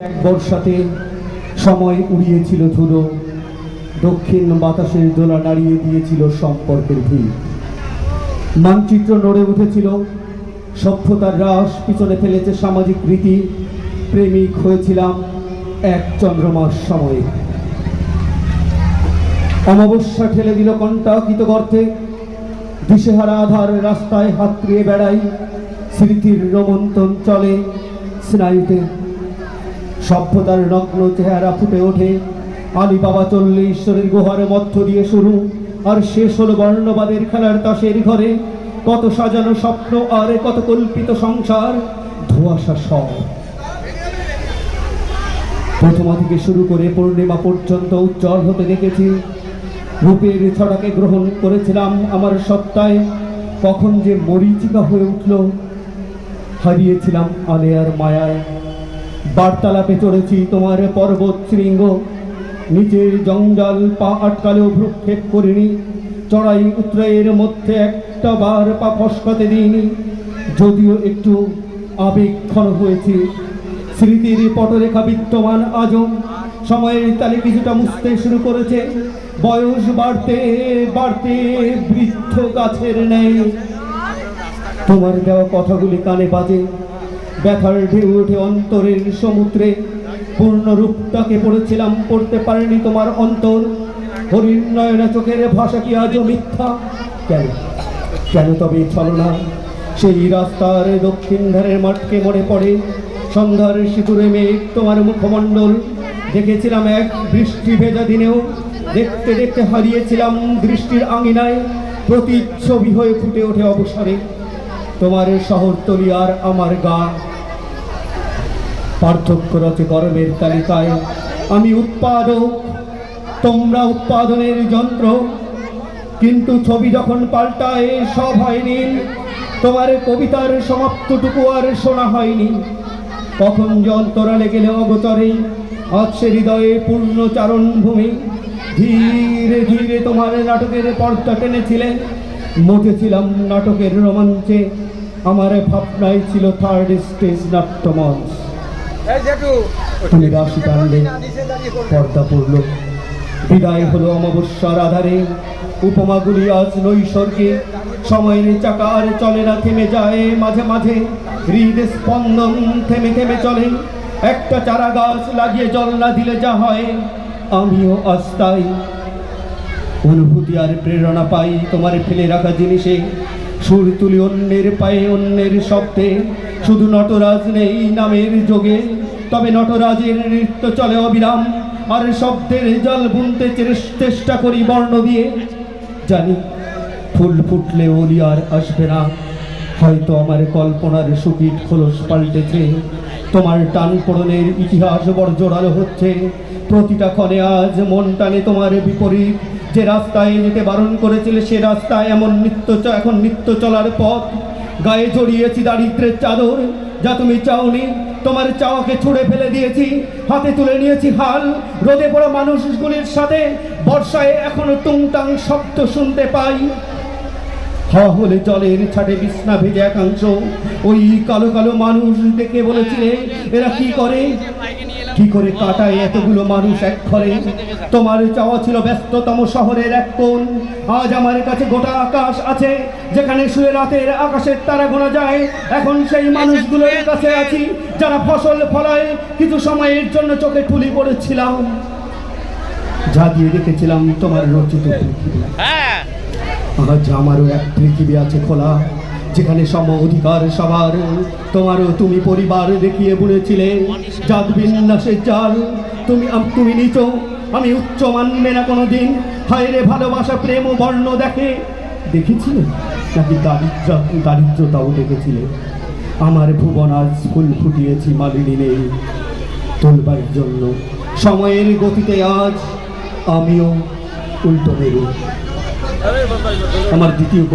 এক বর্ষাতে সময় উড়িয়েছিল ধুলো। দক্ষিণ বাতাসের দোলা নাড়িয়ে দিয়েছিল সম্পর্কের ভিড়। মানচিত্র নড়ে উঠেছিল। সভ্যতার হ্রাস পিছনে ফেলেছে সামাজিক রীতি। প্রেমিক হয়েছিলাম এক চন্দ্রমাস সময়ে। অমাবস্যা ঠেলে দিল কণ্টাকিত গর্তে। দিশেহারা আধার রাস্তায় হাতড়িয়ে বেড়াই। স্মৃতির রোমন্তন চলে স্নায়ুতে। সভ্যতার নগ্ন চেহারা ফুটে ওঠে। আলী বাবা চললে ঈশ্বরের গুহার মধ্য দিয়ে শুরু। আর শেষ হলো বর্ণবাদের খেলার তাসের ঘরে। কত সাজানো স্বপ্ন আর কত কল্পিত সংসার। ধোয়াশা সব। প্রথমা থেকে শুরু করে পূর্ণিমা পর্যন্ত উজ্জ্বল হতে দেখেছি। রূপের ছটাকে গ্রহণ করেছিলাম আমার সত্তায়। কখন যে মরিচিকা হয়ে উঠল, হারিয়েছিলাম আলেয়ার মায়ায়। বার্তালাপে চড়েছি তোমার পর্বত শৃঙ্গ। নিচের জঞ্জাল পা আটকালেও ভ্রুক্ষেপ করিনি। চড়াই উত্তরায়ের মধ্যে একটা বার পা ফসকাতে দিইনি। যদিও একটু আবেগক্ষণ হয়েছি। স্মৃতির পটরেখা বিদ্যমান আজম সময়ের তালে কিছুটা মুছতে শুরু করেছে। বয়স বাড়তে বাড়তে বৃদ্ধ গাছের ন্যায়। তোমার দেওয়া কথাগুলি কানে বাজে। ব্যথার ঢেউ ওঠে অন্তরের সমুদ্রে পূর্ণ রূপটাকে পড়েছিলাম, পড়তে পারেনি তোমার অন্তর। হরিণ নয়না চোখের ভাষা কি আজও মিথ্যা? কেন? কেন তবে ছলনা? সেই রাস্তার দক্ষিণ ধারের মাঠকে মনে পড়ে। সন্ধ্যার সিঁদুরে মেঘ তোমার মুখমণ্ডল। দেখেছিলাম এক বৃষ্টি ভেজা দিনেও। দেখতে দেখতে হারিয়েছিলাম দৃষ্টির আঙিনায়। প্রতিচ্ছবি হয়ে ফুটে ওঠে অবসরে। তোমার শহরতলি আর আমার গা পার্থক্য রচে গরমের তালিকায়, আমি উৎপাদক, তোমরা উৎপাদনের যন্ত্র। কিন্তু ছবি যখন পাল্টায়, সব হয়নি। তোমার কবিতার সমাপ্তটুকু আর শোনা হয়নি। কখন যে অন্তরালে গেলে অগোচরে সে হৃদয়ে পূর্ণ চারণ ভূমি ধীরে ধীরে তোমার নাটকের পর্দা টেনেছিলে। মতেছিলাম নাটকের রোমাঞ্চে। আমার ভাবনাই ছিল থার্ড স্টেজ নাট্যমঞ্চ। তুমি রাশি টানলে পর্দা পড়ল বিদায় হলো অমাবস্যার আধারে। উপমাগুলি আজ নৈসর্গে। সময়ের চাকার চলে না থেমে যায় মাঝে মাঝে। হৃদ স্পন্দন থেমে থেমে চলে। একটা চারা গাছ লাগিয়ে জল না দিলে যা হয় আমিও আস্তাই অনুভূতি আর প্রেরণা পাই তোমার ফেলে রাখা জিনিসে। সুর তুলি অন্যের পায়ে, অন্যের শব্দে। শুধু নটরাজ নেই নামের যোগে, তবে নটরাজের নৃত্য চলে অবিরাম। আর শব্দের জল বুনতে চেষ্টা করি বর্ণ দিয়ে। জানি ফুল ফুটলে ওলি আর আসবে না। হয়তো আমার কল্পনার সুকিট খোলস পাল্টেছে। তোমার টান পড়নের ইতিহাস বড় জোরালো হচ্ছে। প্রতিটা ক্ষণে আজ মন টানে তোমার বিপরীত। যে রাস্তায় যেতে বারণ করেছিলে সে রাস্তায় এমন নিত্য এখন নিত্য চলার পথ। গায়ে জড়িয়েছি দারিদ্রের চাদর। যা তুমি চাওনি, তোমার চাওয়াকে ছুঁড়ে ফেলে দিয়েছি। হাতে তুলে নিয়েছি হাল। রোদে পড়া মানুষগুলির সাথে বর্ষায় এখনও টুংটাং শব্দ শুনতে পাই। হলে জলের ছাটে বিছনা ভেজে একাংশ। ওই কালো কালো মানুষ দেখে বলেছিলে, এরা কি করে? কি করে কাটায় এতগুলো মানুষ এক ঘরে? তোমার চাওয়া ছিল ব্যস্ততম শহরের এক কোণ। আজ আমার কাছে গোটা আকাশ আছে যেখানে শুয়ে রাতের আকাশের তারা গোনা যায়। এখন সেই মানুষগুলোর কাছে আছি যারা ফসল ফলায়। কিছু সময়ের জন্য চোখে ঠুলি পড়েছিলাম। যা দিয়ে রেখেছিলাম তোমার রচিত পৃথিবী। হ্যাঁ। আজ আমারও এক পৃথিবী আছে খোলা। যেখানে সম অধিকার সবার, তোমারও তুমি পরিবার দেখিয়ে বুড়েছিলে জাত বিন্যাসের চাল, তুমি তুমি নিচ, আমি উচ্চ মানবে না কোনো দিন হায় রে ভালোবাসা, প্রেম ও বর্ণ দেখে। দেখেছিলে? নাকি দারিদ্র, দারিদ্রতাও দেখেছিলে? আমার ভুবন আজ ফুল ফুটিয়েছি মালিনী নেই। তুলবার জন্য, সময়ের গতিতে আজ আমিও উল্টো মেরু আমার দ্বিতীয়